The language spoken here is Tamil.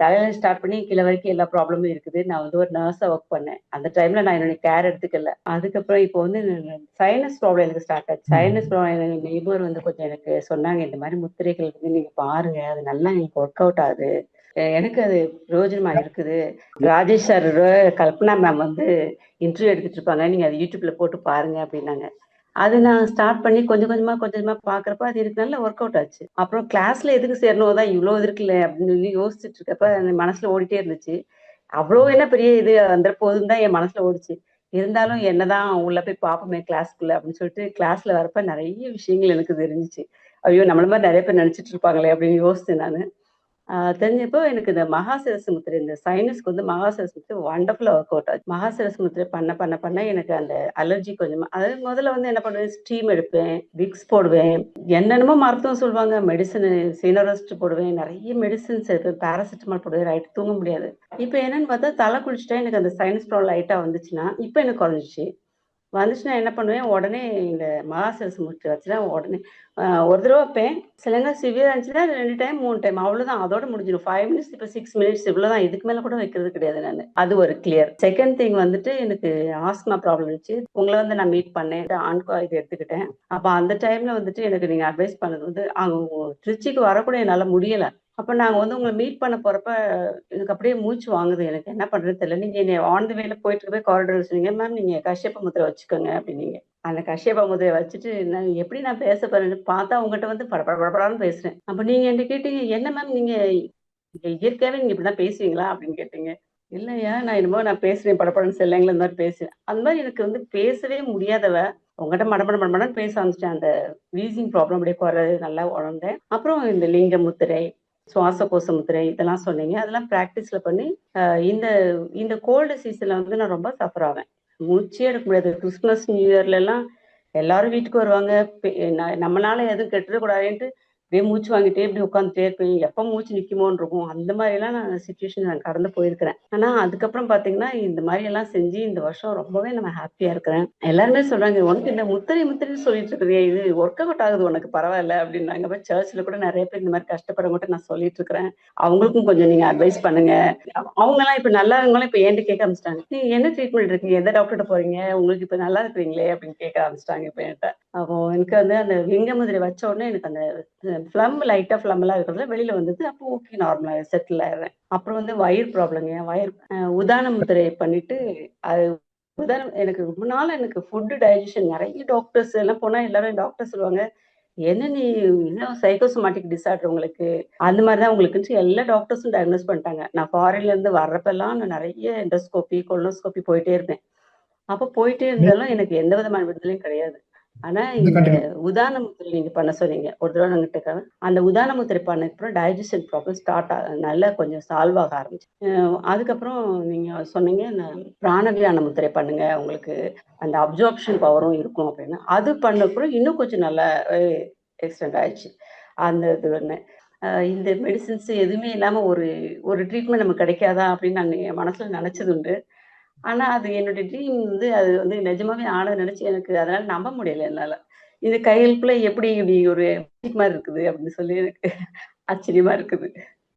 தலையில ஸ்டார்ட் பண்ணி கீழ வரைக்கும் எல்லா ப்ராப்ளமும் இருக்குது. நான் வந்து ஒரு நர்ஸா ஒர்க் பண்ணேன். அந்த டைம்ல நான் என்னுடைய கேர் எடுத்துக்கல. அதுக்கப்புறம் இப்போ வந்து சைனஸ் ப்ராப்ளம் எனக்கு ஸ்டார்ட் ஆச்சு. சைனஸ் ப்ராப்ளம் நெய்பர் வந்து கொஞ்சம் எனக்கு சொன்னாங்க, "இந்த மாரி முத்திரைகள் வந்து நீங்க பாருங்க. அது நல்லா எனக்கு ஒர்க் அவுட் ஆகுது." எனக்கு அது பிரயோஜனமா இருக்குது. ராஜேஷ் சார், கல்பனா மேம் வந்து இன்டர்வியூ எடுத்துட்டு இருப்பாங்க. நீங்க அத YouTubeல போட்டு பாருங்க அப்டின்னாங்க. அது நான் ஸ்டார்ட் பண்ணி கொஞ்சம் கொஞ்சமா, கொஞ்சமா பார்க்குறப்ப அது எனக்கு நல்ல ஒர்க் அவுட் ஆச்சு. அப்புறம் கிளாஸ்ல எதுக்கு சேரணும்? அதான் இவ்வளோ இருக்குல்ல அப்படின்னு சொல்லி யோசிச்சுட்டு இருக்கப்ப மனசுல ஓடிட்டே இருந்துச்சு. அவ்வளோ என்ன பெரிய இது வந்துற போதுன்னு தான் என் மனசுல ஓடிச்சு இருந்தாலும் என்னதான் உள்ள போய் பார்ப்போமே கிளாஸ்க்குள்ள அப்படின்னு சொல்லிட்டு கிளாஸ்ல வரப்ப நிறைய விஷயங்கள் எனக்கு தெரிஞ்சிச்சு ஐயோ! நம்மள மாதிரி நிறைய பேர் நினைச்சிட்டு இருப்பாங்களே அப்படின்னு யோசிச்சேன் நான் தெரிஞ்சப்போ எனக்கு இந்த மகாசிரசு முத்திரை இந்த சைனஸ்க்கு வந்து மகாசிரசு முத்திரை வண்டர்ஃபுல்லா ஒர்க் அவுட் ஆச்சு. மகாசிரசு முத்திரை பண்ண பண்ண பண்ண எனக்கு அந்த அலர்ஜி கொஞ்சம் அதாவது முதல்ல வந்து என்ன பண்ணுவேன், ஸ்டீம் எடுப்பேன், விக்ஸ் போடுவேன். என்னென்னமோ மருத்துவம் சொல்லுவாங்க. மெடிசன் சீனோரஸ்ட் போடுவேன். நிறைய மெடிசன்ஸ் எடுப்பேன். பேராசிட்டமால் போடுவேன். ரைட் தூங்க முடியாது. இப்போ என்னன்னு பார்த்தா தலை குளிச்சுட்டா எனக்கு அந்த சைனஸ் ப்ராப்ளம் லைட்டாக வந்துச்சுன்னா, இப்போ எனக்கு குறைஞ்சிச்சு வந்துச்சுன்னா என்ன பண்ணுவேன், உடனே இந்த மகாசிரசு முடிச்சு வச்சுட்டா உடனே ஒரு தடவை வைப்பேன். சில நேரம் இருந்துச்சுன்னா ரெண்டு டைம், மூணு டைம் அவ்வளோதான். அதோட முடிஞ்சிடும். ஃபைவ் மினிட்ஸ் இப்போ சிக்ஸ் மினிட்ஸ் இவ்வளோதான். இதுக்கு மேல கூட வைக்கிறது கிடையாது நான் அது ஒரு கிளியர். செகண்ட் திங் வந்துட்டு எனக்கு ஆஸ்மா ப்ராப்ளம் இருந்துச்சு. உங்களை வந்து நான் மீட் பண்ணேன். ஆன்கோ இது எடுத்துக்கிட்டேன். அப்போ அந்த டைம்ல வந்துட்டு எனக்கு நீங்க அட்வைஸ் பண்ணது வந்து அவங்க திருச்சிக்கு வரக்கூட என்னால முடியலை அப்போ நாங்கள் வந்து உங்களை மீட் பண்ண போறப்ப எனக்கு அப்படியே மூச்சு வாங்குது. எனக்கு என்ன பண்றதுன்னு தெரியல. நீங்க என்னை ஆன் த வேல போயிட்டு இருக்கப்ப காரிடர் சொன்னீங்க, "மேம் நீங்க கஷ்யப்ப முத்திரை வச்சுக்கோங்க" அப்படின்னீங்க அந்த கஷ்யப்ப முதிரை வச்சுட்டு நான் எப்படி நான் பேச போறேன்னு பார்த்தா உங்ககிட்ட வந்து படப்பட படப்படான்னு பேசுறேன். அப்போ நீங்க என்ன கேட்டீங்க, "என்ன மேம் நீங்க இயற்கையாவே நீங்க இப்படிதான் பேசுவீங்களா?" அப்படின்னு கேட்டீங்க. இல்லையா நான் என்னமோ நான் பேசுறேன் படபடன்னு செல்லைங்கள இந்த மாதிரி பேசுறேன் அந்த மாதிரி எனக்கு வந்து பேசவே முடியாதவ, உங்கள்கிட்ட மடமட மடமடன்னு பேச ஆரம்பிச்சிட்டேன் அந்த வீசிங் ப்ராப்ளம் அப்படியே குறை நல்லா உணர்ந்தேன். அப்புறம் இந்த லிங்க முத்திரை, சுவாசகோச முத்திரை இதெல்லாம் சொன்னீங்க. அதெல்லாம் பிராக்டிஸ்ல பண்ணி இந்த இந்த கோல்டு சீசன்ல வந்து நான் ரொம்ப சஃபர் ஆவேன். மூச்சே எடுக்க முடியாது. கிறிஸ்துமஸ், நியூ இயர்ல எல்லாம் எல்லாரும் வீட்டுக்கு வருவாங்க. நம்மளால நம்மனால எதுவும் கெட்டுடக்கூடாதுன்ட்டு அப்படியே மூச்சு வாங்கிட்டே இப்படி உட்காந்துட்டே இருப்பேன். எப்போ மூச்சு நிற்குமோன்னு இருக்கும். அந்த மாதிரிலாம் நான் சுச்சுவேஷன் நான் கடந்து போயிருக்கிறேன். ஆனால் அதுக்கப்புறம் பார்த்தீங்கன்னா, இந்த மாதிரி எல்லாம் செஞ்சு இந்த வருஷம் ரொம்பவே நம்ம ஹாப்பியாக இருக்கிறேன். எல்லாருமே சொல்றாங்க, "உனக்கு இந்த முத்திரை முத்திரைன்னு சொல்லிட்டு இருக்கிறியே, இது ஒர்க் அவுட் ஆகுது உனக்கு பரவாயில்ல அப்படின்னாங்க. அப்போ சர்ச்சில் கூட நிறைய பேர் இந்த மாதிரி கஷ்டப்படுறவங்கட்ட நான் சொல்லிட்டு இருக்கிறேன். அவங்களுக்கும் கொஞ்சம் நீங்க அட்வைஸ் பண்ணுங்க. அவங்கலாம் இப்போ நல்லாவங்களும் இப்போ ஏன்ட்டு கேட்க ஆரம்பிச்சிட்டாங்க நீ என்ன ட்ரீட்மெண்ட் இருக்கீங்க? எந்த டாக்டர்கிட்ட போறீங்க? உங்களுக்கு இப்போ நல்லா இருக்கிறீங்களே" அப்படின்னு கேட்க ஆரம்பிச்சிட்டாங்க இப்போ என்கிட்ட அப்போ எனக்கு வந்து அந்த வெங்கமுதிரை வச்ச உடனே எனக்கு அந்த ஃப்ளம் லைட்டா ஃப்ளம்லாம் இருக்கிறதுல வெளியில் வந்தது. அப்போ ஓகே நார்மலா செட்டில் ஆயிடுறேன். அப்புறம் வந்து வயிறு ப்ராப்ளம் வயிறு உதான முத்திரை பண்ணிட்டு அது உதாரணம் எனக்கு ரொம்ப நாள் எனக்கு ஃபுட்டு டைஜஷன் நிறைய டாக்டர்ஸ் எல்லாம் போனா எல்லாரும் டாக்டர் சொல்லுவாங்க, "என்ன நீ என்ன சைக்கோசோமாட்டிக் டிசார்டர் உங்களுக்கு. அந்த மாதிரி தான் உங்களுக்குன்ட்டு எல்லா டாக்டர்ஸும் டயக்னோஸ் பண்ணிட்டாங்க." நான் ஃபாரின்ல இருந்து வர்றப்பெல்லாம் நான் நிறைய எண்டோஸ்கோபி, கொலனோஸ்கோபி போயிட்டே இருந்தேன் அப்போ போயிட்டே இருந்தாலும் எனக்கு எந்த விதமான விடுதலையும் கிடையாது. ஆனா இந்த. உதான முத்திரை நீங்க பண்ண சொன்னீங்க. ஒரு தடவ கிட்ட அந்த உதான முத்திரை பண்ணதுக்கப்புறம் டைஜஷன் ப்ராப்ளம் ஸ்டார்ட் ஆ நல்லா கொஞ்சம் சால்வ் ஆக ஆரம்பிச்சு. அதுக்கப்புறம் நீங்க சொன்னீங்க, "இந்த பிராணவியான முத்திரை பண்ணுங்க. உங்களுக்கு அந்த அப்சார்ப்ஷன் பவரும் இருக்கும்" அப்படின்னு. அது பண்ணப்புறம் இன்னும் கொஞ்சம் நல்லா எக்ஸ்டெண்ட் ஆயிடுச்சு. அந்த இது ஒண்ணு. அ இந்த மெடிசின்ஸ் எதுவுமே இல்லாம ஒரு ஒரு ட்ரீட்மெண்ட் நமக்கு கிடைக்காதா அப்படின்னு நான் மனசுல நெனச்சது உண்டு. ஆனா அது என்னுடைய ட்ரீம் வந்து அது வந்து நிஜமாவே ஆனத நினைச்சு எனக்கு அதனால நம்ப முடியல என்னால. இது கைகளுக்குள்ள எப்படி இப்படி ஒரு மாதிரி இருக்குது அப்படின்னு சொல்லி எனக்கு ஆச்சரியமா இருக்குது.